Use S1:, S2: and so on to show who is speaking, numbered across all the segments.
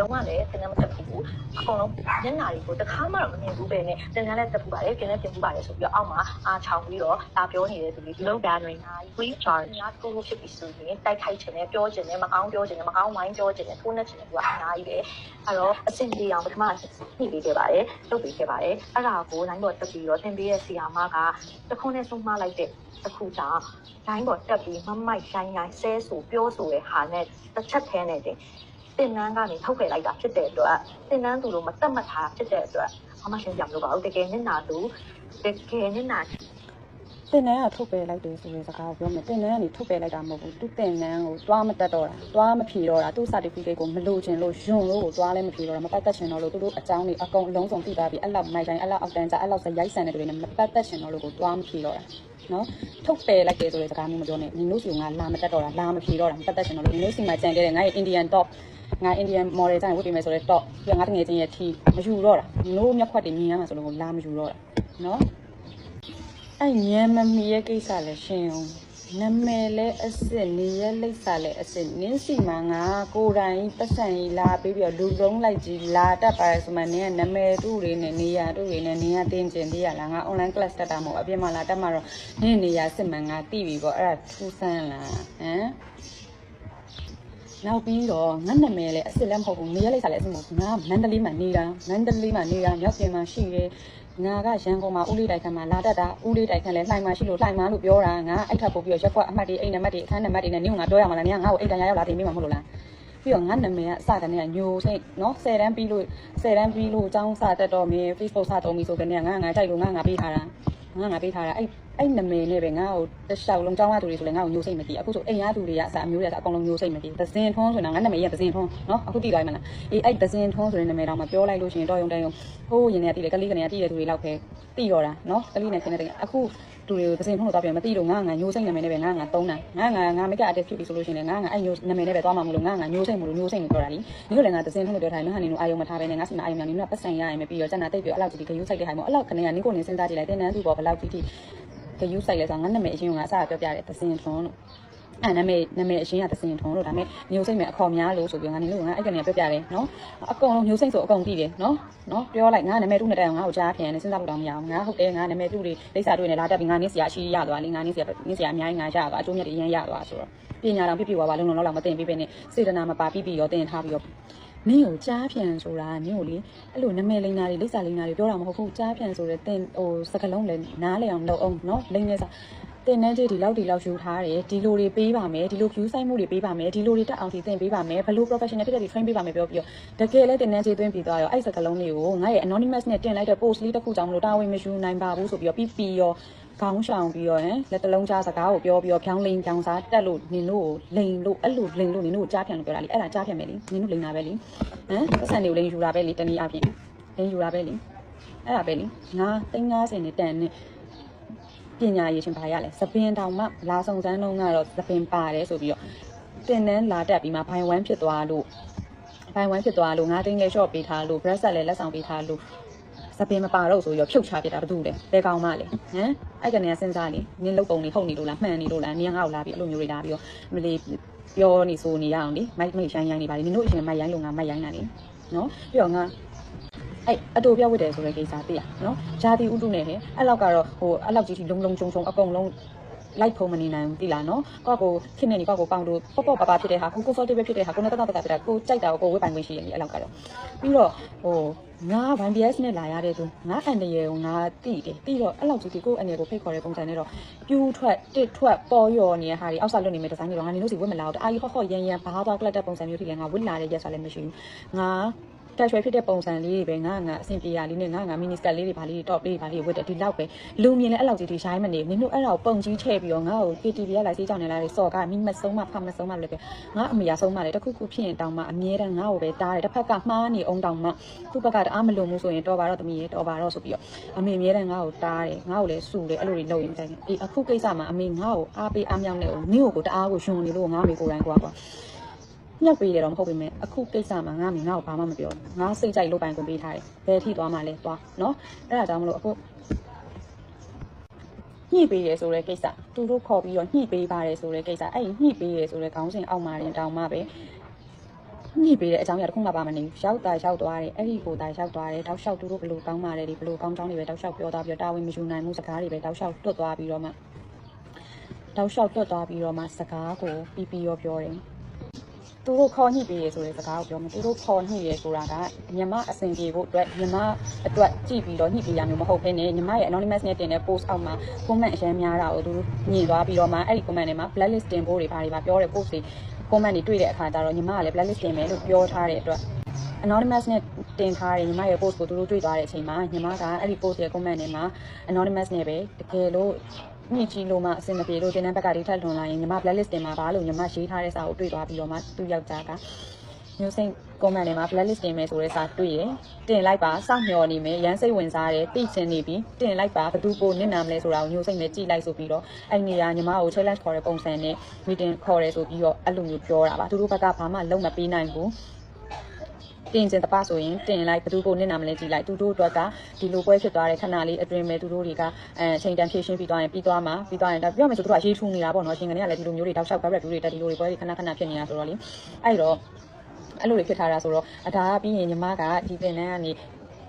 S1: လုံးဝလည်းတင်တန်းမတက်ဘူးအကုန်လုံးညနာတွေကိုတစ်ခါမှတော့မမြင်ဘူးပဲနဲ့တင်တန်းလည်းတက်ဘူးပါတယ်ပြင်လည်းပြင်ဘူးပါတယ်ဆိုပြီးတော့အောက်မှာအားချောင်းပြီးတော့ဒါပြောနေတဲ့သူတွေလုံးဒါတွေနာ free charge ညာကိုကိုဖြစ်ပြီးဆိုရင်တိုက်ခိုက်ခြင်းနဲ့ပြောခြင်းနဲ့မကောင်းပြောခြင်းနဲ့မကောင်းဝိုင်းပြောခြင်းနဲ့ထိုးနှက်ခြင်းနဲ့သူကအများကြီးပဲအဲ့တော့အဆင်ပြေအောင်ပထမညှိပေးခဲ့ပါတယ်လုပ်ပေးခဲ့ပါတယ်အဲ့ဒါကို line ပေါ်တက်ပြီးတော့သင်ပေးရဲ့ဆီယာမကတခုနဲ့ဆုံးမလိုက်တဲ့အခုကြောင့် line ပေါ်တက်ပြီးမမိုက်ဆိုင်ဆိုင်ဆဲဆိုပြောဆိုတဲ့ဟာနဲ့တစ်ချက်သေးနဲ့တင် တင်နန်းကနေထုတ်ခဲ့လိုက်တာဖြစ်တဲ့အတွက်တင်နန်းသူလိုမတက်မှတ်တာဖြစ်တဲ့အတွက်အမရှင်းပြမလို့ပါဘူးတကယ်မျက်နှာသူတကယ်မျက်နှာ
S2: တင်နန်းကထုတ်ပယ်လိုက်တယ်ဆိုတဲ့စကားကိုပြောမယ်တင်နန်းကနေထုတ်ပယ်လိုက်တာမဟုတ်ဘူးသူတင်နန်းကိုတွားမတက်တော့တာတွားမဖြေတော့တာသူ့ certificate ကိုမလို့ချင်လို့ယွန်းလို့ကိုတွားလည်းမဖြေတော့တာမပတ်သက်ချင်တော့လို့သူတို့အကြောင်းတွေအကုန်အလုံးစုံသိသွားပြီအဲ့လောက်မိုက်တိုင်းအဲ့လောက်အောက်တန်းကြအဲ့လောက်စရိုက်ဆန်တဲ့တွေနဲ့မပတ်သက်ချင်တော့လို့ကိုတွားမဖြေတော့တာနော်ထုတ်ပယ်လိုက်တယ်ဆိုတဲ့စကားမျိုးမပြောနဲ့ညီတို့စီကလာမတက်တော့တာလာမဖြေတော့တာမပတ်သက်ချင်တော့လို့ညီတို့စီမှာကြံခဲ့တဲ့ငါရဲ့ Indian top ငါ Indian model တိုင်းဝတ်ပေးမယ်ဆိုတော့ top ပြီးတော့ငါတငယ်ချင်းရဲ့ T မယူတော့တာညီတို့မျက်ခွက်တွေမြင်ရမှာဆိုလို့ကိုလာမယူတော့တာနော်အဲ့ညံမမီရဲ့ကိစ္စလည်းရှင်းအောင်နမယ်လဲအစ်စ်နေရလိပ်စာလဲအစ်စ်နင်းစီမှာငါကိုယ်တိုင်ပတ်စံကြီးလာပြီးပြီးတော့လူလုံးလိုက်ကြီးလာတတ်ပါရဆိုမှနင်းကနမယ်တူတွေနဲ့နေရတူတွေနဲ့နင်းကတင်းကျင်သေးရလားငါ online class တက်တာမဟုတ်အပြင်မှာလာတက်မှာတော့နင်းနေရစစ်မှန်ငါတိပြီပေါ့အဲ့ဒါထူးဆန်းလားဟမ် နောက်ပြီးတော့ငါနာမည်လည်းအစ်စ်လည်းမဟုတ်ဘူးနေရလိပ်စာလည်းအစ်စ်မဟုတ်ဘူးငါမန္တလေးမှာနေတာမန္တလေးမှာနေတာမြောက်ပြင်မှာရှိတယ်ငါကရန်ကုန်မှာဦးလေးတိုက်ခန်းမှာလာတတ်တာဦးလေးတိုက်ခန်းလဲလှိုင်မှာရှိလို့လှိုင်မှာလို့ပြောတာငါအဲ့ထပ်ပို့ပြီးတော့ရက်ကွက်အမှတ်တွေအိမ်နံပါတ်တွေအခန်းနံပါတ်တွေနဲ့နင်းငါပြောရမှာလားနင်ကငါ့ကိုအိမ်တန်ရရောက်လာတင်ပေးမှာမဟုတ်လို့လားပြီးတော့ငါနာမည်ကအစကနေကညိုစိတ်နော်10တန်းပြီးလို့10တန်းပြီးလို့အကြောင်းစတက်တော့မင်း Facebook စတော့မီဆိုကနေကငါငါကြိုက်လို့ငါငါပေးထားတာငါငါပေးထားတာအဲ့ အဲ့နာမည်နဲ့ပဲငါ့ကိုတစ်လျှောက်လုံးကြောင်းရသူတွေဆိုလည်းငါ့ကိုညိုစိတ်မကြည့်အခုဆိုအိမ်ရသူတွေကအစားအမျိုးတွေကအကုန်လုံးညိုစိတ်မကြည့်သစင်ထွန်းဆိုတာငါနာမည်ရသစင်ထွန်းနော်အခုတည်သွားပြီမလားအေးအဲ့သစင်ထွန်းဆိုတဲ့နာမည်တော့မပြောလိုက်လို့ရှိရင်တော့ယုံတဲ့ယုံဟိုးရင်ထဲကတည်တယ်ကလေးကနေကတည်တဲ့သူတွေလောက်ပဲတည်တော့တာနော်ကလေးနဲ့ခင်တဲ့အခုသူတွေကိုသစင်ထွန်းလို့သွားပြန်မတည်လို့ငါငါညိုစိတ်နာမည်နဲ့ပဲငါငါသုံးတာငါငါငါမိကအတက်ဖြစ်ပြီဆိုလို့ရှိရင်လည်းငါငါအဲ့ညိုနာမည်နဲ့ပဲသွားမှာမလို့ငါငါညိုစိတ်မလို့ညိုစိတ်ကိုပြောတာလीဒီလိုလည်းငါသစင်ထွန်းလို့ပြောထားတယ်ငါဟာနေလို့အာယုံမထားပဲနဲ့ငါစီမအာယုံများနေလို့ပတ်စံရရင်မပြီးတော့ကျန်တာတိတ်ပြီးအဲ့လောက်ကြီးခရုစိုက်တဲ့ဟာမျိုးအဲ့လောက်ခနေကနင်းကိုနေစဉ်းစားကြည့်လိုက်တဲ့နန်းသူပေါ်ဘယ်လောက်ကြီးထိ ခရုစိုက်လဲဆိုတော့ငါနာမည်အရင်ကအစပြောပြတယ်သစင်ထွန်းလို့အဲ့နာမည်နာမည်အရှင်ကသစင်ထုံးလို့ဒါပေမဲ့မျိုးစိတ်မဲ့အခေါ်များလို့ဆိုပြီးငါနေလို့ငါအဲ့ကနေပြောပြတယ်နော်အကုန်လုံးမျိုးစိတ်ဆိုအကုန်သိတယ်နော်နော်ပြောလိုက်ငါနာမည်တူနဲ့တိုင်အောင်ငါ့ကိုကြားပြန်နေစဉ်းစားလို့တော့မရအောင်ငါဟုတ်တယ်ငါနာမည်တူတွေလိပ်စာတွေနဲ့လာတက်ပြီးငါနင်းစရာအရှိရသွားလေငါနင်းစရာနင်းစရာအများကြီးငါရသွားအကျိုးမြတ်တွေရမ်းရသွားဆိုတော့ပညာတော်ပြပြဝါဝါလုံးလုံးလောက်မသိပြီးပဲနဲ့စေတနာမပါပြီးပြီးရောတင်ထားပြီးတော့ နင်းကိုကြားပြန်ဆိုတာနင်းကိုလေအဲ့လိုနာမည်လိန်နာတွေလိပ်စာလိန်နာတွေပြောတာမဟုတ်ဘူးကြားပြန်ဆိုတဲ့တင်ဟိုစကလုံးလည်းနားလေအောင်လုပ်အောင်နော်လိန်နေစားတင်နှန်းကြီးဒီလောက်ဒီလောက်ယူထားတယ်ဒီလိုတွေပေးပါမယ်ဒီလို view ဆိုင်မှုတွေပေးပါမယ်ဒီလိုတွေတက်အောင်စီသင်ပေးပါမယ်ဘယ်လို professional ဖြစ်တဲ့ဒီ train ပေးပါမယ်ပြောပြီးတော့တကယ်လဲတင်နှန်းကြီးသွင်းပြီးသွားရောအဲ့စကလုံးလေးကိုငါရဲ့ anonymous နဲ့တင်လိုက်တဲ့ post လေးတစ်ခုကြောင့်မလို့တာဝန်မယူနိုင်ပါဘူးဆိုပြီးတော့ပြီးပြီးရောခေါင်းရှောင်ပြီးတော့ဟမ်လက်တလုံးကြားစကားကိုပြောပြီးတော့ဖြောင်းလိန်ဖြောင်းစားတက်လို့နင်တို့ကိုလိန်လို့အဲ့လိုလိန်လို့နင်တို့ကိုကြားဖြန့်လို့ပြောတာလေအဲ့ဒါကြားဖြန့်မယ်လေနင်တို့လိန်တာပဲလေဟမ်ပတ်စံတွေကိုလိန်ယူတာပဲလေတနည်းအားဖြင့်လိန်ယူတာပဲလေအဲ့ဒါပဲလေငါ350နဲ့တန်နဲ့ပညာရေးရှင်ဘာရလဲသပင်တောင်မှလာဆောင်စမ်းတော့ကတော့သပင်ပါတယ်ဆိုပြီးတော့တင်တန်းလာတက်ပြီးမှဘိုင်ဝမ်ဖြစ်သွားလို့ဘိုင်ဝမ်ဖြစ်သွားလို့ငါသိန်းလေး short ပေးထားလို့ breast လည်းလက်ဆောင်ပေးထားလို့ သပင်မပါတော့ဆိုပြီးတော့ဖြုတ်ချပြတာဘာလို့လဲဘယ်ကောင်မလဲဟမ်အဲ့ကနေစဉ်းစားလေနင်းလုတ်ပုံနေဟုတ်နေလို့လားမှန်နေလို့လားနင်းငါ့ကိုလာပြီးအဲ့လိုမျိုးတွေလာပြီးတော့မလေးပြောနေဆိုနေရအောင်လေမိုက်မိတ်ရိုင်းရိုင်းနေပါလေနင်တို့အရင်မိုက်ရိုင်းလို့ငါမိုက်ရိုင်းတာလေနော်ပြီးတော့ငါအဲ့အတူပြောဝတ်တယ်ဆိုတဲ့ကိစ္စသိရနော်ဂျာတိဥတုနဲ့ဟဲ့အဲ့လောက်ကတော့ဟိုအဲ့လောက်ကြီးထိလုံးလုံးချုံချုံအကုန်လုံး လိုက်ဖုံမနေနိုင်ဘူးတိလားနော်ကိုယ့်ကိုခင်းနေနေကိုယ့်ကိုပေါင်လို့ပေါ့ပေါ့ပါပါဖြစ်တဲ့ဟာကို comfortable ဖြစ်တဲ့ဟာကိုနဲ့တတတတဖြစ်တာကိုကြိုက်တာကိုကိုဝေးပိုင်ခွင့်ရှိရလေအဲ့လောက်ကတော့ပြီးတော့ဟိုငါ 1BS နဲ့လာရတဲ့သူငါအန်တရေကိုငါတိတယ်ပြီးတော့အဲ့လောက်ကြီးဒီကိုအန်တရေကိုဖိတ်ခေါ်တဲ့ပုံစံနဲ့တော့ပြူးထွက်တစ်ထွက်ပေါ်ရော်နေတဲ့ဟာတွေအောက်ဆက်လွတ်နေမဲ့ဒီဇိုင်းတွေတော့ငါနေလို့စီဝတ်မလာတော့အာကြီးဟော့ဟော့ရန်ရန်ဘာသွားကလတ်တဲ့ပုံစံမျိုးထိလည်းငါဝတ်လာတဲ့ရက်ဆိုလည်းမရှိဘူးငါ တက်ရွှဲဖြစ်တဲ့ပုံစံလေးတွေပဲငါငါအဆင်ပြေရလေးနဲ့ငါငါမီနီစကတ်လေးတွေဗာလေးတွေ top လေးတွေဗာလေးတွေဝတ်တယ်ဒီလောက်ပဲလူမြင်လဲအဲ့လောက်ကြီးဒီရှိုင်းမနေနင်တို့အဲ့ဒါကိုပုံကြီးချဲ့ပြီးတော့ငါ့ကို KTV ကလိုက်စေးကြောင်နေလာတယ်စော်ကမိမဆုံးမဖမဆုံးမလည်းပဲငါအမေရဆုံးမလည်းတခုခုဖြစ်ရင်တောင်မှအမြဲတမ်းငါ့ကိုပဲတားတယ်တစ်ဖက်ကမှားနေအောင်တောင်မှသူ့ဘက်ကတအားမလုံမှုဆိုရင်တော်ပါတော့တမီးရေတော်ပါတော့ဆိုပြီးတော့အမေအမြဲတမ်းငါ့ကိုတားတယ်ငါ့ကိုလည်းစူတယ်အဲ့လိုတွေလုပ်ရင်တိုင်းအေးအခုကိစ္စမှာအမေငါ့ကိုအားပေးအားမြောက်နေကိုနင့်ကိုတအားကိုယွန်နေလို့ငါအမေကိုယ်တိုင်ကွာကွာ ညက်ပေးတယ်တော့မဟုတ်ပေမဲ့အခုကိစ္စမှာငါမင်းငါ့ကိုဘာမှမပြောဘူးငါစိတ်ကြိုက်လုပ်ပိုင်ခွင့်ပေးထားတယ်ဘယ်ထိသွားမှလဲသွားနော်အဲ့ဒါကြောင့်မလို့အခုညှိပေးရဆိုတဲ့ကိစ္စသူတို့ခေါ်ပြီးတော့ညှိပေးပါတယ်ဆိုတဲ့ကိစ္စအဲ့ဒီညှိပေးရဆိုတဲ့ခေါင်းစဉ်အောက်မှာတင်တောင်းမှပဲညှိပေးတဲ့အကြောင်းအရာတစ်ခုမှပါမနေဘူးရောက်တာရောက်သွားတယ်အဲ့ဒီကိုတာရောက်သွားတယ်တောက်လျှောက်သူတို့ဘလို့ကောင်းပါတယ်ဒီဘလို့ကောင်းချောင်းတွေပဲတောက်လျှောက်ပြောသွားပြီးတော့တာဝန်မယူနိုင်မှုစကားတွေပဲတောက်လျှောက်တွတ်သွားပြီးတော့မှတောက်လျှောက်တွတ်သွားပြီးတော့မှစကားကိုပြီးပြီးရောပြောတယ် သူတို့ခေါ်ညှိပေးရဆိုတဲ့စကားကိုပြောမယ်သူတို့ခေါ်ညှိရဆိုတာကညီမအဆင်ပြေဖို့အတွက်ညီမအတွက်ကြည့်ပြီးတော့ညှိပေးရမျိုးမဟုတ်ဘဲနဲ့ညီမရဲ့ anonymous နဲ့တင်တဲ့ post အောက်မှာ comment အရင်များတာကိုသူတို့ညင်သွားပြီးတော့မှအဲ့ဒီ comment တွေမှာ blacklist တင်ဖို့တွေဘာတွေပါပြောတဲ့ post တွေ comment တွေတွေ့တဲ့အခါကျတော့ညီမကလည်း blacklist တင်မယ်လို့ပြောထားတဲ့အတွက် anonymous နဲ့တင်ထားတဲ့ညီမရဲ့ post ကိုသူတို့တွေ့သွားတဲ့အချိန်မှာညီမကအဲ့ဒီ post ရဲ့ comment တွေမှာ anonymous နဲ့ပဲတကယ်လို့ ညှိကြီးလို့မှအဆင်မပြေလို့တင်တဲ့ဘက်ကဒီထက်လွန်လာရင်ညီမ blacklist တင်မှာပါလို့ညီမရေးထားတဲ့စာကိုတွေ့သွားပြီးတော့မှသူ့ယောက်ျားကမျိုးစိတ် comment တွေမှာ blacklist တင်မယ်ဆိုတဲ့စာတွေ့ရင်တင်လိုက်ပါစောင့်မျှော်နေမယ်ရမ်းစိတ်ဝင်စားတယ်သိချင်နေပြီတင်လိုက်ပါဘသူကိုနင့်နာမလဲဆိုတာကိုမျိုးစိတ်နဲ့ကြည်လိုက်ဆိုပြီးတော့အဲ့နေရာညီမကို challenge ခေါ်တဲ့ပုံစံနဲ့ meeting ခေါ်ရဲဆိုပြီးတော့အဲ့လိုမျိုးပြောတာပါသူတို့ဘက်ကဘာမှလုံးမပေးနိုင်ဘူး တင်ကျင်တပဆိုရင်တင်လိုက်ဘသူကိုနစ်နာမလဲကြည့်လိုက်သူတို့အတွက်ကဒီလိုပွဲဖြစ်သွားတဲ့ခဏလေးအတွင်းမဲ့သူတို့တွေကအဲအချိန်တန်ဖြည့်ရှင်းပြီးသွားရင်ပြီးသွားမှာပြီးသွားရင်ဒါပြောမယ်ဆိုသူတို့ကရေးထူးနေတာပေါ့နော်ရှင်ကနေကလည်းဒီလိုမျိုးတွေတောက်လျှောက် back review တွေတက်ဒီလိုတွေပွဲတွေခဏခဏဖြစ်နေတာဆိုတော့လေအဲ့တော့အဲ့လိုတွေဖြစ်ထားတာဆိုတော့အဒါကပြီးရင်ညီမကဒီတင်တန်းကနေ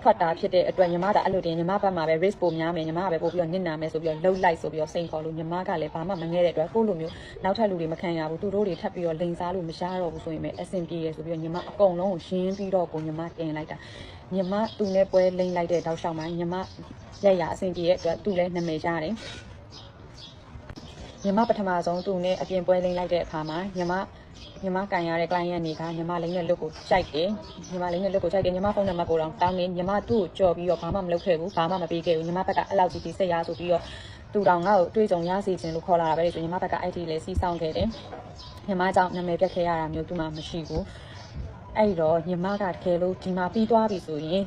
S2: ထွက်တာဖြစ်တဲ့အတွက်ညီမကအဲ့လိုတင်ညီမဘက်မှာပဲ risk ပိုများမယ်ညီမကပဲပို့ပြီးတော့နစ်နာမယ်ဆိုပြီးတော့လှုပ်လိုက်ဆိုပြီးတော့စိန်ခေါ်လို့ညီမကလည်းဘာမှမငဲတဲ့အတွက်ကိုယ့်လိုမျိုးနောက်ထပ်လူတွေမခံရဘူးသူတို့တွေထပ်ပြီးတော့လိန်စားလို့မရတော့ဘူးဆိုရင်ပဲအဆင်ပြေရဆိုပြီးတော့ညီမအကုန်လုံးကိုရှင်းပြီးတော့ကိုညီမတင်လိုက်တာညီမသူနဲ့ပွဲလိန်လိုက်တဲ့တောက်လျှောက်မှာညီမရက်ရအဆင်ပြေတဲ့အတွက်သူလည်းနာမည်ရတယ်ညီမပထမဆုံးသူနဲ့အပြင်ပွဲလိန်လိုက်တဲ့အခါမှာညီမ ညီမကန်ရတဲ့ client တွေကညီမလိန်တဲ့ look ကိုကြိုက်တယ်ညီမလိန်တဲ့ look ကိုကြိုက်တယ်ညီမဖုန်းနံပါတ်ကိုတော့တောင်းနေညီမသူ့ကိုကြော်ပြီးတော့ဘာမှမလုပ်ခဲ့ဘူးဘာမှမပေးခဲ့ဘူးညီမဘက်ကအဲ့လောက်ကြီးကြီးစိတ်ရဆိုပြီးတော့သူတောင်ငါ့ကိုတွေးကြုံရစီခြင်းလို့ခေါ်လာတာပဲဆိုညီမဘက်ကအဲ့ဒီလေစီးဆောင်ခဲ့တယ်ညီမကြောင့်နာမည်ပြတ်ခဲ့ရတာမျိုးသူမှမရှိဘူးအဲ့တော့ညီမကတကယ်လို့ဒီမှာပြီးသွားပြီဆိုရင်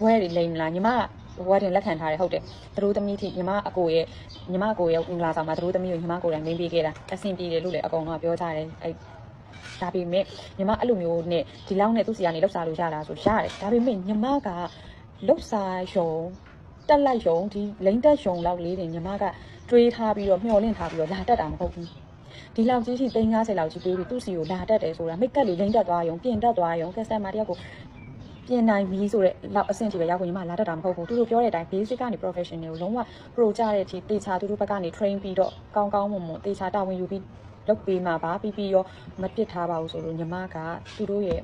S2: ဘွဲတွေလိမ်မလားညီမကဘွားတင်လက်ခံထားတယ်ဟုတ်တယ်သူတို့သမီးထိညီမအကိုရဲ့ညီမအကိုရဲ့ဦးလာဆောင်မှာသူတို့သမီးကိုညီမကိုယ်တိုင်လိမ့်ပေးခဲ့တာအဆင်ပြေတယ်လို့လည်းအကုန်လုံးကပြောကြတယ်အဲ့ ဒါပေမဲ့ညီမအဲ့လိုမျိုးနဲ့ဒီလောက်နဲ့သူ့စီကနေလောက်စားလို့ရတာဆိုရတယ်ဒါပေမဲ့ညီမကလောက်စားရုံတက်လိုက်ရုံဒီလိမ့်တက်ရုံလောက်လေးတင်ညီမကတွေးထားပြီးတော့မျှော်လင့်ထားပြီးတော့လာတက်တာမဟုတ်ဘူးဒီလောက်ကြီးထိ350လောက်ကြီးပေးပြီးသူ့စီကိုလာတက်တယ်ဆိုတာမိတ်ကက်လေးလိမ့်တက်သွားရုံပြင်တက်သွားရုံကက်စတမာတယောက်ကိုပြင်နိုင်ပြီဆိုတော့လောက်အဆင့်ကြီးပဲရောက်ကိုညီမလာတတ်တာမဟုတ်ဘူးသူတို့ပြောတဲ့အတိုင်း basic ကနေ professional ကိုလုံးဝ pro ကြတဲ့အထိတေချာသူတို့ဘက်ကနေ train ပြီးတော့ကောင်းကောင်းမွန်မွန်တေချာတာဝန်ယူပြီး လုပ်ပေးမှာပါပြီးပြီးရောမပစ်ထားပါဘူးဆိုလို့ညီမကသူတို့ရဲ့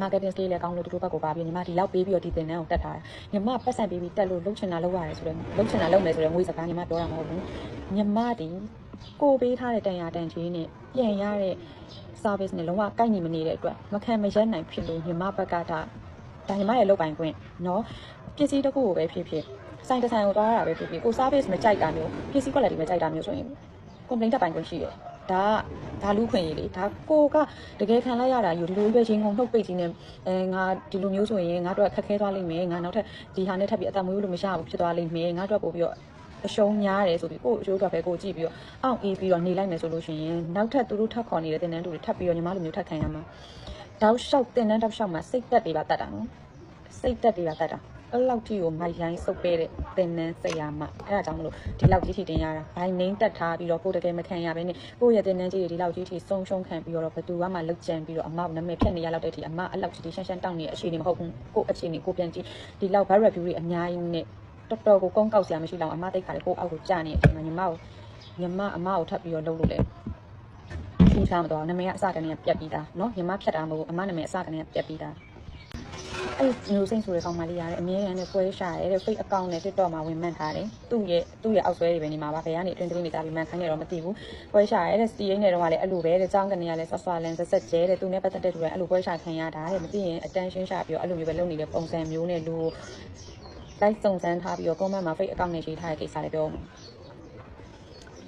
S2: marketing skill လည်းကောင်းလို့သူတို့ဘက်ကိုပါပြီးညီမဒီလောက်ပေးပြီးတော့ဒီသင်တန်းကိုတက်ထားတယ်။ညီမပတ်စံပေးပြီးတက်လို့လှုပ်ချင်တာလှုပ်ရတယ်ဆိုတော့လှုပ်ချင်တာလှုပ်မယ်ဆိုတော့ငွေစကားညီမပြောတာမဟုတ်ဘူး။ညီမဒီကိုပေးထားတဲ့တန်ရာတန်ချေးနဲ့ပြန်ရတဲ့ service နဲ့လုံးဝကိုက်ညီမနေတဲ့အတွက်မခံမရပ်နိုင်ဖြစ်လို့ညီမဘက်ကဒါဒါညီမရဲ့လုပ်ပိုင်ခွင့်နော်ပစ္စည်းတစ်ခုကိုပဲဖြစ်ဖြစ်ဆိုင်တစ်ဆိုင်ကိုတွားရတာပဲဖြစ်ဖြစ်ကို service မကြိုက်တာမျိုးပစ္စည်း quality မကြိုက်တာမျိုးဆိုရင် complaint တက်ပိုင်ခွင့်ရှိရတယ် ဒါကဒါလူခွင့်ရေးလေဒါကိုကတကယ်ခံလိုက်ရတာယူဒီလိုပဲချင်းကုန်နှုတ်ပိတ်ကြီးနဲ့အဲငါဒီလိုမျိုးဆိုရင်ငါတို့ခက်ခဲသွားလိမ့်မယ်ငါနောက်ထပ်ဒီဟာနဲ့ထပ်ပြီးအသက်မွေးလို့မရဘူးဖြစ်သွားလိမ့်မယ်ငါတို့ပို့ပြီးတော့အရှုံးများတယ်ဆိုပြီးကို့အကျိုးအတွက်ပဲကိုကြည့်ပြီးတော့အောင့်အေးပြီးတော့နေလိုက်မယ်ဆိုလို့ရှိရင်နောက်ထပ်သူတို့ထပ်ခေါ်နေတဲ့တင်တန်းတူတွေထပ်ပြီးတော့ညီမလိုမျိုးထပ်ခံရမှာတောက်လျှောက်တင်တန်းတောက်လျှောက်မှာစိတ်သက်တွေပါတတ်တာနော်စိတ်သက်တွေပါတတ်တာ အဲ့လောက်ကြီးကိုမိုက်ရိုင်းစုပ်ပေးတဲ့တင်နန်းစရာမအဲ့ဒါကြောင့်မလို့ဒီလောက်ကြီးထိတင်ရတာဘိုင်းနှင်းတက်ထားပြီးတော့ကိုယ်တကယ်မခံရဘဲနဲ့ကိုယ့်ရဲ့တင်နန်းကြီးတွေဒီလောက်ကြီးထိဆုံးရှုံးခံပြီးတော့ဘယ်သူမှလုတ်ကြံပြီးတော့အမောက်နာမည်ဖြတ်နေရလောက်တဲ့အထိအမအဲ့လောက်ကြီးရှမ်းရှမ်းတောင်းနေတဲ့အခြေအနေမဟုတ်ဘူးကိုယ့်အခြေအနေကိုပြန်ကြည့်ဒီလောက် bad review တွေအများကြီးနဲ့တော်တော်ကိုကောင်းကောက်စရာမရှိတော့အမတိတ်ခါလေကိုယ့်အောက်ကိုကြာနေတဲ့အချိန်မှာညီမကိုညီမအမကိုထပ်ပြီးတော့လုပ်လို့လေထူးခြားမတော့နာမည်ကအစကနေပြတ်ပြီးသားเนาะညီမဖြတ်တာမဟုတ်ဘူးအမနာမည်အစကနေပြတ်ပြီးသား အဲ့မျိုးစိမ့်ဆိုတဲ့ကောင်မလေးရတယ်အမြဲတမ်းနဲ့ပွဲရှာတယ်တဲ့ fake account နဲ့ TikTok မှာဝင်မှတ်ထားတယ်သူ့ရဲ့သူ့ရဲ့အောက်ဆွဲတွေပဲနေမှာပါဘယ်ကနေအတွင်းသတင်းတွေတာပြီးမှန်ခိုင်းနေတော့မသိဘူးပွဲရှာရဲတဲ့စီရိတ်နဲ့တော့ကလည်းအဲ့လိုပဲတဲ့ចောင်းကနေကလည်းဆွဆွလန်ဆက်ဆက်ကျဲတဲ့သူနဲ့ပတ်သက်တဲ့သူတွေအဲ့လိုပွဲရှာခံရတာတဲ့မသိရင် attention ရှာပြီးတော့အဲ့လိုမျိုးပဲလုပ်နေတဲ့ပုံစံမျိုးနဲ့လူလိုက်စုံစမ်းထားပြီးတော့ comment မှာ fake account နဲ့ရေးထားတဲ့ကိစ္စတွေပြောမှာ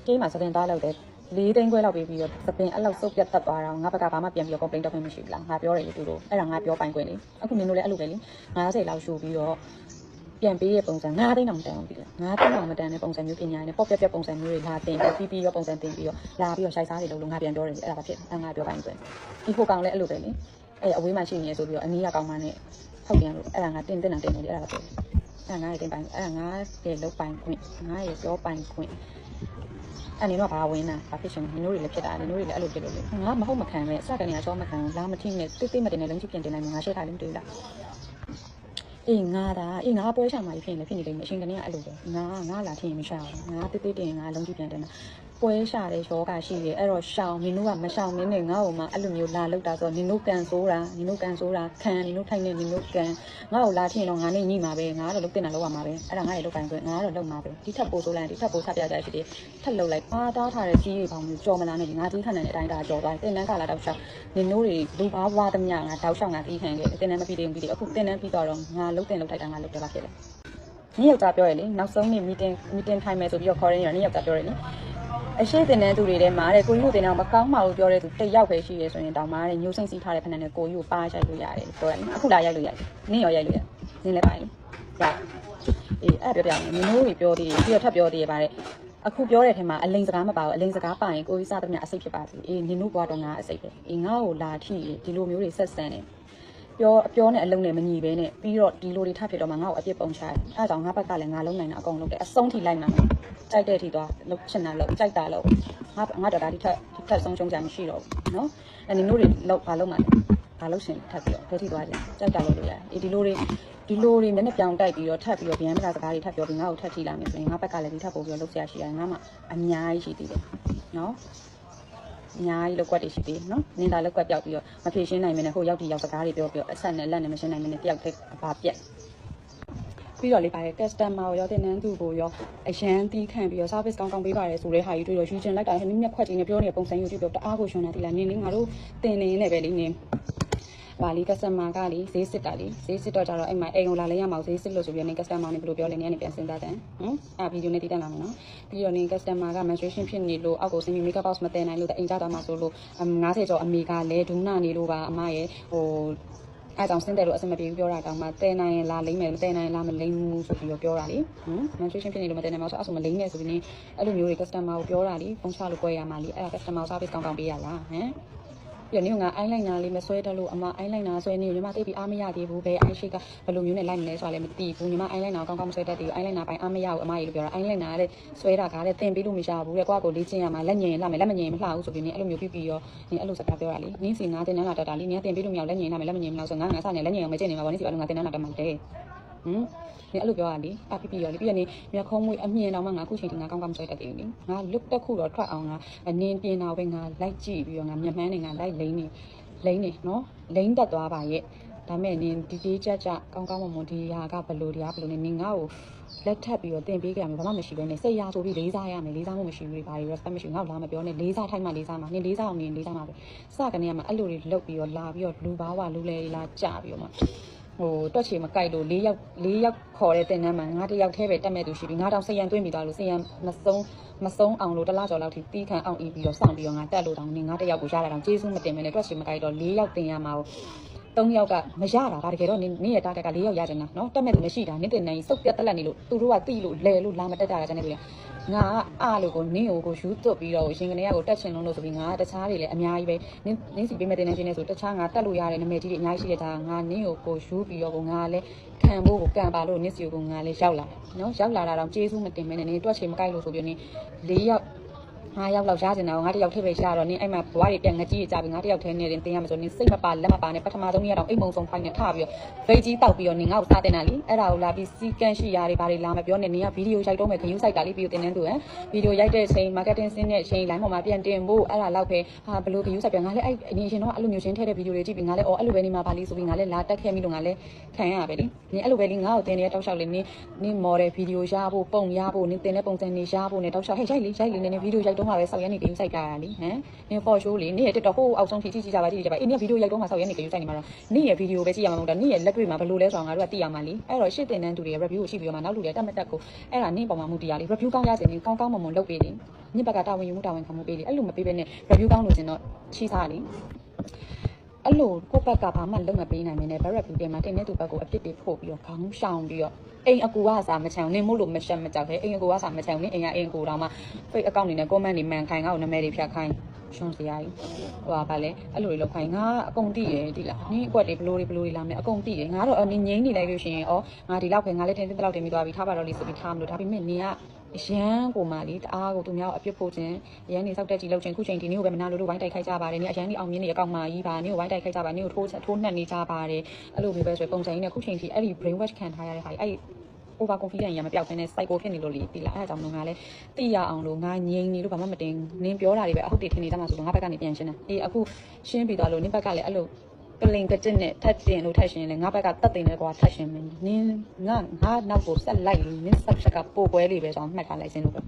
S2: ဒီမှာစတင်သားလောက်တယ် လေးသိန်းခွဲလောက်ပေးပြီးတော့သပင်အဲ့လောက်စုပ်ပြတ်တက်သွားတာငါဘက်ကဘာမှပြန်ပြီးတော့ complaint တက်ခွင့်မရှိဘူးလားငါပြောတယ်လေသူတို့အဲ့ဒါငါပြောပိုင်ခွင့်လေအခုနင်တို့လည်းအဲ့လိုပဲလေ90လောက်ရှူပြီးတော့ပြန်ပေးရဲ့ပုံစံ9သိန်းတောင်မတန်ဘူးပြီလား9သိန်းတောင်မတန်တဲ့ပုံစံမျိုးပညာနဲ့ပေါ့ပြက်ပြက်ပုံစံမျိုးတွေလာတင်ပြီးပြီးရောပုံစံတင်ပြီးတော့လာပြီးတော့ရှိုက်စားတွေလုပ်လို့ငါပြန်ပြောတယ်အဲ့ဒါဖြစ်အဲ့ငါပြောပိုင်ခွင့်ဒီဟိုကောင်လည်းအဲ့လိုပဲလေအဲ့အဝေးမှာရှိနေရဆိုပြီးတော့အနီးကကောင်မနဲ့ထောက်ပြန်လို့အဲ့ဒါငါတင်တင်တာတင်နေတယ်အဲ့ဒါပဲအဲ့ငါရဲ့တင်ပိုင်အဲ့ငါရဲ့လုတ်ပိုင်ခွင့်ငါရဲ့ပြောပိုင်ခွင့် အဲ့နင်တို့ကဘာဝင်တာဘာဖြစ်ရှင်နင်တို့တွေလည်းဖြစ်တာနင်တို့တွေလည်းအဲ့လိုဖြစ်လို့လေငါမဟုတ်မခံပဲအစကနေအချောမခံဘူးလာမထင်းနဲ့တိတ်တိတ်မတင်နဲ့လုံးချပြင်တင်နိုင်မှာငါရှက်ထားလည်းမတွေ့ဘူးလားအေးငါဒါအေးငါပွဲချမှာဖြစ်နေဖြစ်နေတယ်အရှင်ကနေကအဲ့လိုပဲငါငါလာထင်းရင်မရှောင်ငါတိတ်တိတ်တင်ငါလုံးချပြင်တင်တာ ပွဲရှာတဲ့ယောဂရှိတယ်အဲ့တော့ရှောင်နင်တို့ကမရှောင်မင်းနဲ့ငါ့ကိုမှအဲ့လိုမျိုးလာလောက်တာဆိုတော့နင်တို့ကန်ဆိုးတာနင်တို့ကန်ဆိုးတာခံနင်တို့ထိုင်နေနင်တို့ကန်ငါ့ကိုလာထင်းတော့ငါနဲ့ညှိမှာပဲငါကတော့လုတ်တင်တာလောက်ရမှာပဲအဲ့ဒါငါရဲ့လုတ်ပိုင်ခွင့်ငါကတော့လုတ်မှာပဲဒီထက်ပိုဆိုးလိုက်ဒီထက်ပိုဆက်ပြကြရှိတယ်ထက်လုတ်လိုက်ပါတားထားတဲ့ကြီးတွေပေါင်းမျိုးကြော်မလာနဲ့ဒီငါကြီးခံနိုင်တဲ့အတိုင်းဒါကြော်သွားတင်တန်းကလာတော့ရှောက်နင်တို့တွေလူပါဝါသမျှငါတောက်ရှောက်ငါတီးခံခဲ့တင်တန်းမပြီးသေးဘူးပြီးတယ်အခုတင်တန်းပြီးတော့ငါလုတ်တင်လုတ်ထိုက်တာငါလုတ်တယ်ပါဖြစ်တယ်နေ့ယောက်ျားပြောရလေနောက်ဆုံးနေ့ meeting meeting time မယ်ဆိုပြီးတော့ခေါ်ရင်းရနေ့ယောက်ျားပြောရလေ အရှိတင်တဲ့သူတွေထဲမှာတဲ့ကိုကြီးကိုတင်တော့မကောင်းပါဘူးပြောတဲ့သူတစ်ယောက်ပဲရှိရဲဆိုရင်တောင်မှတဲ့ညှိုးစိမ့်စီးထားတဲ့ဖဏနဲ့ကိုကြီးကိုပါရိုက်လို့ရတယ်ပြောရတယ်အခုလာရိုက်လို့ရတယ်နင်းရောရိုက်လို့ရတယ်နင်းလည်းပါရင်ရအေးအဲ့ပြောပြမယ်မင်းတို့တွေပြောသေးတယ်ပြီးတော့ထပ်ပြောသေးရပါတယ်အခုပြောတဲ့ထဲမှာအလိန်စကားမပါဘူးအလိန်စကားပါရင်ကိုကြီးစားသမျှအစိတ်ဖြစ်ပါစေအေးနင်တို့ဘွားတော့ငါအစိတ်ပဲအေးငါ့ကိုလာထိဒီလိုမျိုးတွေဆက်ဆံတယ် ပြောအပြောနဲ့အလုံးနဲ့မညီပဲနဲ့ပြီးတော့ဒီလိုတွေထပ်ဖြစ်တော့မှငါ့ကိုအပြစ်ပုံချတယ်အဲဒါကြောင့်ငါဘက်ကလည်းငါလုံးနိုင်တာအကုန်လုပ်တယ်အဆုံးထိလိုက်မှာကြိုက်တဲ့အထိသွားလုပ်ချင်တာလုပ်ကြိုက်တာလုပ်ငါငါတော့ဒါဒီထက်ဒီထက်ဆုံးရှုံးကြမရှိတော့ဘူးနော်အဲနင်တို့တွေလုပ်ဘာလုပ်မှလဲဘာလုပ်ရှင်ထပ်ပြီးတော့ဘယ်ထိသွားကြကြိုက်တာလုပ်လို့ရတယ်အေးဒီလိုတွေဒီလိုတွေမျက်နှာပြောင်တိုက်ပြီးတော့ထပ်ပြီးတော့ဗျမ်းမကစကားတွေထပ်ပြောပြီးငါ့ကိုထပ်ထိလာမယ်ဆိုရင်ငါဘက်ကလည်းဒီထပ်ပို့ပြီးတော့လုပ်ဆရာရှိရတယ်ငါမှအများကြီးရှိသေးတယ်နော် အများကြီးလောက်ွက်တွေရှိသေးနော်နင်သာလောက်ွက်ပြောက်ပြီးတော့မဖြေရှင်းနိုင်မနဲ့ဟိုရောက်ဒီရောက်စကားတွေပြောပြီးတော့အဆက်နဲ့လက်နဲ့မရှင်းနိုင်မနဲ့တယောက်တည်းဘာပြက်ပြီးတော့လေပါတယ် customer ကိုရောတင်နန်းသူကိုရောအရန်တီးခံပြီးတော့ service ကောင်းကောင်းပေးပါတယ်ဆိုတဲ့ဟာကြီးတွေ့တော့ယူချင်လိုက်တာဟိုနင်းမြက်ခွက်ကြီးနဲ့ပြောနေတဲ့ပုံစံယူကြည့်ပြီးတော့တအားကိုရှင်တာဒီလားနင်းလေးငါတို့တင်နေနေပဲလေနင်း ပါလီ customer ကလေဈေးစစ်တာလေဈေးစစ်တော့ကြတော့အဲ့မှာအိမ်ကိုလာလဲရမှာဈေးစစ်လို့ဆိုပြီးတော့နင်း customer နဲ့ဘယ်လိုပြောလဲနင်းကနေပြန်စဉ်းစားတယ်ဟမ်အဲ့ဗီဒီယိုနဲ့တည်တက်လာမယ်နော်ပြီးတော့နင်း customer က menstruation ဖြစ်နေလို့အောက်ကို semi makeup box မတည်နိုင်လို့အိမ်ကြသွားမှာဆိုလို့90ကျော်အမေကလည်းဒူးနာနေလို့ပါအမရဲ့ဟိုအဲကြောင့်စင်းတယ်လို့အဆင်မပြေဘူးပြောတာတောင်မှတဲနိုင်ရင်လာလိမ့်မယ်မတဲနိုင်ရင်လာမလိမ့်ဘူးဆိုပြီးတော့ပြောတာလေဟမ် menstruation ဖြစ်နေလို့မတဲနိုင်မှာဆိုအဲ့ဆိုမလိမ့်နဲ့ဆိုပြီးနေအဲ့လိုမျိုးတွေ customer ကိုပြောတာလေဖုန်းချလို့꿰ရမှာလေအဲ့ဒါ customer service ကောင်းကောင်းပေးရလားဟမ် ပြီးတော့နေကအိုင်းလိုက်နာလေးမဆွဲတတ်လို့အမအိုင်းလိုက်နာဆွဲနေညီမသိပြီးအားမရသေးဘူးပဲအိုင်းရှိကဘယ်လိုမျိုးနဲ့လိုက်မလဲဆိုတာလည်းမသိဘူးညီမအိုင်းလိုက်နာကောင်းကောင်းမဆွဲတတ်သေးဘူးအိုင်းလိုက်နာပိုင်းအားမရဘူးအမကြီးလို့ပြောတာအိုင်းလိုက်နာတဲ့ဆွဲတာကားတဲ့တင်ပြီးလို့မရဘူးတဲ့ကိုကကိုလေ့ကျင့်ရမှာလက်ညင်လာမယ်လက်မညင်မလှဘူးဆိုပြီးနေအဲ့လိုမျိုးပြီးပြီးရောနေအဲ့လိုစကားပြောတာလေနင်းစီငါတင်နန်းလာတတ်တာလေနင်းတင်ပြီးလို့မရလက်ညင်လာမယ်လက်မညင်မလှဆိုငါငါစနေလက်ညင်အောင်မကျင့်နေမှာပါနင်းစီဘာလို့ငါတင်နန်းလာတတ်မှာလဲ ဟမ်နေအဲ့လိုပြောရလေအပြပြရောလေပြီးရနေမြက်ခုံးမွေးအမြင်တော့မှငါခုချိန်ထိငါကောင်းကောင်းမဆွဲတတ်သေးဘူးလေငါလွတ်တက်ခုတော့ထွက်အောင်ငါနင်းပြင်းတော့ပဲငါလိုက်ကြည့်ပြီးတော့ငါမျက်မှန်းနေငါလိုက်လိမ့်နေလိမ့်နေနော်လိမ့်တက်သွားပါရဲ့ဒါမဲ့နင်ဒီဒီကြကြကောင်းကောင်းမွန်မွန်ဒီဟာကဘလို့တရားဘလို့နေနင်ငါ့ကိုလက်ထပ်ပြီးတော့တင်ပေးကြရမယ်ဘာမှမရှိဘဲနဲ့စိတ်ရဆိုပြီးလေးစားရမယ်လေးစားမှုမရှိဘူးလေဘာတွေ respect မရှိဘူးငါ့ကိုလာမပြောနဲ့လေးစားထိုက်မှလေးစားမှာနင်လေးစားအောင်နင်လေးစားမှာပဲစကနေကမှအဲ့လိုတွေလုတ်ပြီးတော့လာပြီးတော့လူဘာဝလူလဲလာကြပြီးတော့မှ ဟိုတွက်ချေမကြိုက်လို့၄ယောက်၄ယောက်ခေါ်တဲ့တင်နန်းမှာငါတစ်ယောက်တည်းပဲတက်မဲ့သူရှိပြီးငါတောင်စိတ်ရန်သွင်းပြီးသွားလို့စိတ်ရန်မဆုံးမဆုံးအောင်လို့တစ်လားကျော်လောက်ထိတီးခံအောင်အီးပြီးတော့စောင့်ပြီးတော့ငါတက်လို့တောင်နေငါတစ်ယောက်ကိုရတာတောင်ကျေးဇူးမတင်မနဲ့တွက်ချေမကြိုက်တော့၄ယောက်တင်ရမှာကို ၃ယောက်ကမရတာဒါတကယ်တော့နင်းနင်းရဲ့တားတက်က၄ယောက်ရကြတာနော်တက်မဲ့သူမရှိတာနင်းတင်နေစုပ်ပြတ်တက်လက်နေလို့သူတို့ကတိလို့လဲလို့လာမတက်ကြတာတဲ့နေပြီငါအားလို့ကိုနင်းကိုကိုယူသွတ်ပြီးတော့ရှင်ကနေကိုတက်ချင်လုံးလို့ဆိုပြီးငါတခြားတွေလည်းအများကြီးပဲနင်းနင်းစီပေးမဲ့တင်နေချင်းနေဆိုတခြားငါတက်လို့ရတဲ့နာမည်ကြီးတွေအများကြီးရှိတဲ့ဒါငါနင်းကိုကိုယူပြီးတော့ကိုငါလည်းခံဖို့ကိုကံပါလို့နင်းစီကိုငါလည်းရောက်လာနော်ရောက်လာတာတော့ကျေးဇူးမတင်မဲနဲ့နင်းတွက်ချင်မကြိုက်လို့ဆိုပြီးနင်း၄ယောက် ငါရောက်လောက်ရှားနေတာငါတယောက်ထည့်ပဲရှားတော့နင်းအဲ့မှာဘွားတွေပြန်ငကြီးကြပြီငါတယောက်ထဲနေတင်တင်ရမှာဆိုနင်းစိတ်မပါလက်မပါနဲ့ပထမဆုံးနေ့ကတော့အိမ်မုံဆုံးဖိုင်နဲ့ထပြီးတော့ဗိတ်ကြီးတောက်ပြီးတော့နင်းငါ့ကိုစားတင်တာလीအဲ့ဒါကိုလာပြီးစီကန်ရှိရာတွေဘာတွေလာမပြောနဲ့နင်းကဗီဒီယိုရိုက်တော့မယ်ခရူးဆိုင်တာလေးပြီးတော့တင်နေသူဟမ်ဗီဒီယိုရိုက်တဲ့အချိန် marketing ဆင်းတဲ့အချိန် line ပေါ်မှာပြန်တင်ဖို့အဲ့ဒါလောက်ပဲဟာဘလို့ခရူးဆိုင်ပြန်ငါလည်းအဲ့အရင်တော့အဲ့လိုမျိုးရှင်းထည့်တဲ့ဗီဒီယိုတွေကြည့်ပြီးငါလည်းအော်အဲ့လိုပဲနေမှာပါလိဆိုပြီးငါလည်းလာတက်ခဲ့မိလို့ငါလည်းခံရပဲလीနင်းအဲ့လိုပဲလीငါ့ကိုတင်နေတဲ့တောက်လျှောက်လေးနင်းနင်း model ဗီဒီယိုရဖို့ပုံရဖို့နင်းတင်တဲ့ပုံစံနေရဖို့နဲ့တောက်လျှောက်ဟဲ့ရိုက်လေးရိုက်လေးနင်းဗီဒီယိုရိုက်တော့မှာပဲဆောက်ရနေခရူးဆိုင်တာလीဟမ်နင်းပေါ်ရှိုးလေးနင်းရဲ့ TikTok ဟိုအောက်ဆုံးထိကြည့်ကြည့်ကြပါကြည့်ကြပါအေးနင်းဗီဒီယိုရိုက်တော့မှာဆောက်ရနေခရူးဆိုင်နေမှာတော့နင်းရဲ့ဗီဒီယိုပဲကြည့်ရမှာမဟုတ်တာနင်းရဲ့လက်တွေ့မှာဘယ်လိုလဲဆိုတော့ငါတို့ကသိရမှာလीအဲ့တော့ရှစ်တင်တန်းသူတွေ review ကိုရှိပြီးတော့မှနောက်လူတွေတက်မတက်ကိုအဲ့ဒါနင်းပေါ်မှာမူတရားလी review ကောင်းရစင်နင်းကောင်းကောင်းမွန်မွန်လုပ်ပေးလीညစ်ဘက်ကတာဝန်ယူမှုတာဝန်ခံမှုပေးလीအဲ့လိုမပေးဘဲနဲ့ review ကောင်းလို့ရှင်တော့ချီးစားလी အဲ့လိုကိုယ့်ဘက်ကဘာမှလုံးမပေးနိုင်မင်းနဲ့ barrack view တင်မှာတင်တဲ့သူဘက်ကိုအပြစ်တွေဖို့ပြီးတော့ခေါင်းရှောင်ပြီးတော့အိမ်အကူကစားမချောင်နင်းမို့လို့မရှက်မကြောက်ခဲအိမ်အကူကစားမချောင်နင်းအိမ်ကအိမ်အကူတော့မှ fake account နေနဲ့ comment တွေမှန်ခိုင်ငါ့ကိုနာမည်တွေဖြတ်ခိုင်းရှွန်စရာကြီးဟိုပါလေအဲ့လိုတွေလောက်ခိုင်းငါအကုန်တိရယ်ဒီလားနင်းအကွက်တွေဘလို့တွေဘလို့တွေလာမယ်အကုန်တိရယ်ငါတော့အနင်းငိမ့်နေလိုက်လို့ရှိရင်ဩငါဒီလောက်ပဲငါလည်းတင်တင်တလောက်တင်ပြီးသွားပြီထားပါတော့လေးဆိုပြီးထားမလို့ဒါပေမဲ့နင်က အရန်ကိုမှလေတအားကိုသူများကိုအပြစ်ဖို့ခြင်းအရန်နေစောက်တက်ကြည့်လို့ချင်းခုချိန်ဒီနေ့ကိုပဲမနာလို့လို့ဝိုင်းတိုက်ခိုက်ကြပါတယ်နင်အရန်နေအောင်မြင်နေအကောင့်မာကြီးပါနင်ကိုဝိုင်းတိုက်ခိုက်ကြပါနင်ကိုထိုးထိုးနှက်နေကြပါတယ်အဲ့လိုမျိုးပဲဆိုပုံစံကြီးနဲ့ခုချိန်ထိအဲ့ဒီ brain wash ခံထားရတဲ့ဟာကြီးအဲ့ over confident ရမပြောက်ခင်းနဲ့ psycho ဖြစ်နေလို့လေဒီလားအဲ့ဒါကြောင့်မလို့ငါလည်းသိရအောင်လို့ငါငြိမ်နေလို့ဘာမှမတင်နင်းပြောတာတွေပဲအဟုတ်တွေထင်နေတတ်မှာဆိုတော့ငါဘက်ကနေပြန်ရှင်းတယ်အေးအခုရှင်းပြီးသွားလို့နင်းဘက်ကလည်းအဲ့လို ပလင်ကတစ်နဲ့ထပ်တင်လို့ထပ်ရှင်းလေငါဘက်ကတက်တင်တယ်ကွာထပ်ရှင်းမယ်နင်းငါငါနောက်ကိုဆက်လိုက်လေနင်းဆက်ချက်ကပိုပွဲလေးပဲဆိုတော့မှတ်ထားလိုက်စင်းလို့ပဲ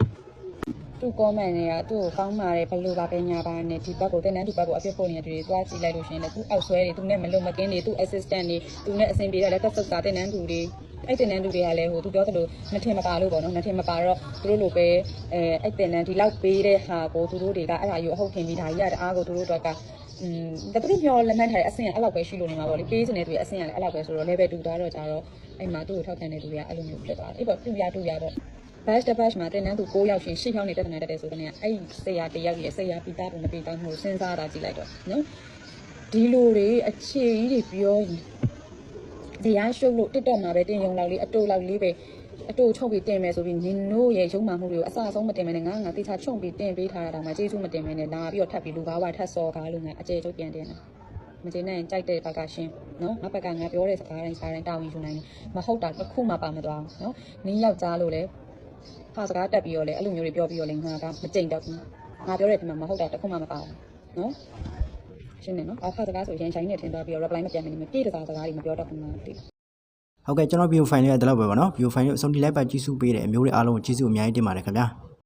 S2: သူ comment တွေကသူ့ကိုကောင်းပါတယ်ဘလို့ပါပဲညာပါနဲ့ဒီဘက်ကိုတဲ့နန်းဒီဘက်ကိုအပြစ်ဖို့နေတဲ့တွေသွားကြည့်လိုက်လို့ရှင်လေသူအောက်ဆွဲတွေသူနဲ့မလုံမကင်းတွေသူ assistant တွေသူနဲ့အဆင်ပြေတဲ့လက်သက်သက်သာတဲ့နန်းသူတွေအဲ့တဲ့နန်းသူတွေကလည်းဟိုသူပြောသလိုမထင်မပါလို့ပေါ့နော်မထင်မပါတော့သူတို့လိုပဲအဲအဲ့တဲ့နန်းဒီလောက်ပေးတဲ့ဟာကိုသူတို့တွေကအဲ့ဒါယူအဟုတ်ထင်ပြီးဒါကြီးရတဲ့အားကိုသူတို့တော့က อืมတပည့်မျောလက်မှတ်ထားတဲ့အဆင့်ကအဲ့လောက်ပဲရှိလို့နေမှာပေါ့လေပေးစနေတဲ့သူရဲ့အဆင့်ကလည်းအဲ့လောက်ပဲဆိုတော့ level တူသွားတော့ကြတော့အဲ့မှာသူ့ကိုထောက်ခံတဲ့သူတွေကအဲ့လိုမျိုးဖြစ်သွားတယ်အဲ့ပေါ့ပြပြတူရပေါ့ batch တစ် batch မှာတင်တန်းသူ9ယောက်ရှင်10ယောက်နေတက်တဲ့တက်တယ်ဆိုတော့အဲ့ဒီဆရာတယောက်ရဲ့ဆရာပြီးသားပုံမပြီးသားမှုစဉ်းစားတာကြည့်လိုက်တော့နော်ဒီလိုတွေအခြေကြီးတွေပြောရင်တရားရှုပ်လို့ TikTok မှာပဲတင်ရုံလောက်လေးအတူလောက်လေးပဲ အတူချုပ်ပြီးတင်မယ်ဆိုပြီးနင်တို့ရဲ့ရုံမှမှုတွေကိုအစအဆုံးမတင်မနဲ့ငါငါတိချချုံပြီးတင်ပေးထားတာတော့မှကျေးဇူးမတင်မနဲ့လာပြီးတော့ထပ်ပြီးလူကားဝါထပ်စော်ကားလို့ငါအကျဲချုပ်ပြန်တင်တာမကျေနပ်ရင်ကြိုက်တဲ့ဘက်ကရှင်းနော်ငါဘက်ကငါပြောတဲ့စကားတိုင်းစားတိုင်းတာဝန်ယူနိုင်တယ်မဟုတ်တာတစ်ခုမှပါမသွားဘူးနော်နင်းယောက်ကြားလို့လေဖာစကားတက်ပြီးတော့လေအဲ့လိုမျိုးတွေပြောပြီးတော့လေငါကမကြိမ်တော့ဘူးငါပြောတဲ့ဒီမှာမဟုတ်တာတစ်ခုမှမပါဘူးနော်ရှင်းနေနော်အခါစကားဆိုရင်ဆိုင်နဲ့ထင်သွားပြီးတော့ reply မပြန်မနေမပြေးတစားစကားတွေမပြောတော့ဘူးငါသိ
S3: ဟုတ်ကဲ့ကျွန်တော် view file လေးကဒီလောက်ပဲပေါ့နော် view file လေးကိုအဆုံးထိလိုက်ပါကြည့်စုပေးတဲ့အမျိုးတွေအားလုံးကိုကျေးဇူးအများကြီးတင်ပါတယ်ခင်ဗျာ